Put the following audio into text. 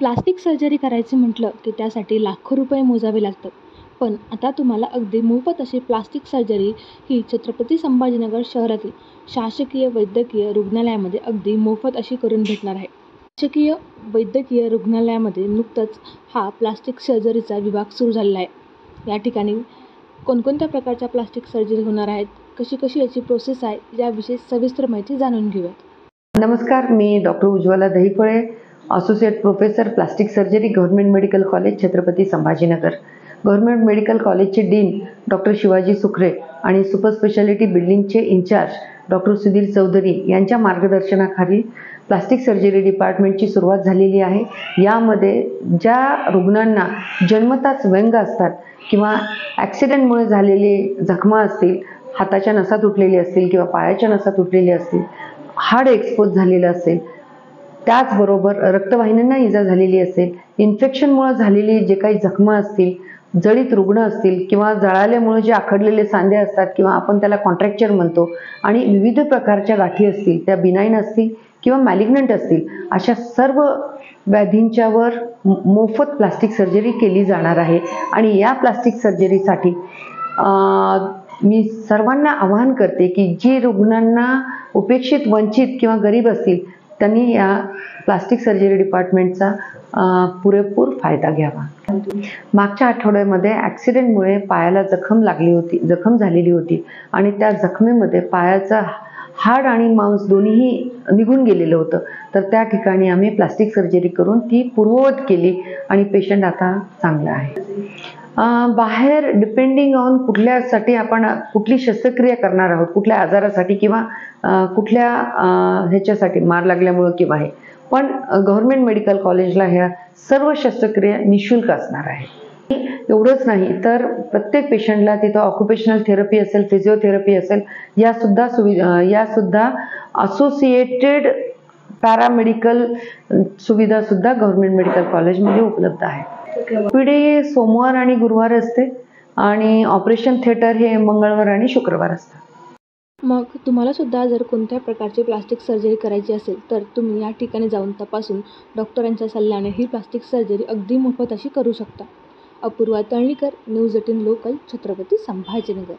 Plastic surgery करायची म्हटलं की त्यासाठी लाखो रुपये मोजावे लागतात. पण आता तुम्हाला अगदी मोफत अशी प्लास्टिक सर्जरी ही छत्रपती संभाजीनगर शहरातील शासकीय वैद्यकीय रुग्णालयामध्ये अगदी मोफत अशी करून भेटणार आहे. शासकीय वैद्यकीय रुग्णालयामध्ये नुकतंच हा प्लास्टिक सर्जरीचा विभाग सुरू झालेला आहे. या ठिकाणी कोणकोणत्या प्रकारच्या प्लास्टिक सर्जरी होणार आहेत कशी कशी याची प्रोसेस आहे याविषयी सविस्तर माहिती जाणून घेऊयात. नमस्कार मी doctor Ujjwala Dahiphale associate professor plastic surgery government medical college Chhatrapati Sambhajinagar. Government medical कॉलेजचे डीन डॉक्टर शिवाजी सुखरे आणि सुपर स्पेशालिटी बिल्डिंगचे इन्चार्ज डॉक्टर सुधीर चौधरी यांच्या मार्गदर्शनाखाली प्लास्टिक सर्जरी डिपार्टमेंटची सुरुवात झालेली आहे. यामध्ये ज्या रुग्णांना जन्मताच व्यंग असतात किंवा ॲक्सिडेंटमुळे झालेले जखमा असतील हाताच्या नसा तुटलेली असतील किंवा पायाच्या नसा तुटलेली असतील हाड एक्सपोज झालेलं असेल त्याचबरोबर रक्तवाहिन्यांना इजा झालेली असेल इन्फेक्शनमुळे झालेली जे काही जखमा असतील जळीत रुग्ण असतील किंवा जळाल्यामुळे जे आखडलेले सांधे असतात किंवा आपण त्याला कॉन्ट्रॅक्चर म्हणतो आणि विविध प्रकारच्या गाठी असतील त्या बिनाईन असतील किंवा मॅलिग्नंट असतील अशा सर्व व्याधींच्यावर मोफत प्लास्टिक सर्जरी केली जाणार आहे. आणि या प्लास्टिक सर्जरीसाठी मी सर्वांना आवाहन करते की जी रुग्णांना उपेक्षित वंचित किंवा गरीब असतील त्यांनी या प्लास्टिक सर्जरी डिपार्टमेंटचा पुरेपूर फायदा घ्यावा. मागच्या आठवड्यामध्ये ॲक्सिडेंटमुळे पायाला जखम लागली होती जखम झालेली होती आणि त्या जखमेमध्ये पायाचा हाड आणि मांस दोन्हीही निघून गेलेलं होतं. तर त्या ठिकाणी आम्ही प्लास्टिक सर्जरी करून ती पूर्ववत केली आणि पेशंट आता चांगला आहे. बाहेर डिपेंडिंग ऑन कुठल्यासाठी आपण कुठली शस्त्रक्रिया करणार आहोत कुठल्या आजारासाठी किंवा कुठल्या ह्याच्यासाठी मार लागल्यामुळं किंवा हे. पण गव्हर्नमेंट मेडिकल कॉलेजला ह्या सर्व शस्त्रक्रिया निशुल्क असणार आहे. एवढंच नाही तर प्रत्येक पेशंटला तिथं ऑक्युपेशनल थेरपी असेल फिजिओथेरपी असेल यासुद्धा सुविधा यासुद्धा असोसिएटेड पॅरामेडिकल सुविधासुद्धा गव्हर्नमेंट मेडिकल कॉलेजमध्ये उपलब्ध आहे. पिढी सोमवार आणि गुरुवार असते आणि ऑपरेशन थिएटर हे मंगळवार आणि शुक्रवार असतं मग तुम्हाला सुद्धा जर कोणत्या प्रकारची प्लास्टिक सर्जरी करायची असेल तर तुम्ही या ठिकाणी जाऊन तपासून डॉक्टरांच्या सल्ल्याने ही प्लास्टिक सर्जरी अगदी मोफत अशी करू शकता. Apurva Talnikar news eighteen local Chhatrapati Sambhajinagar.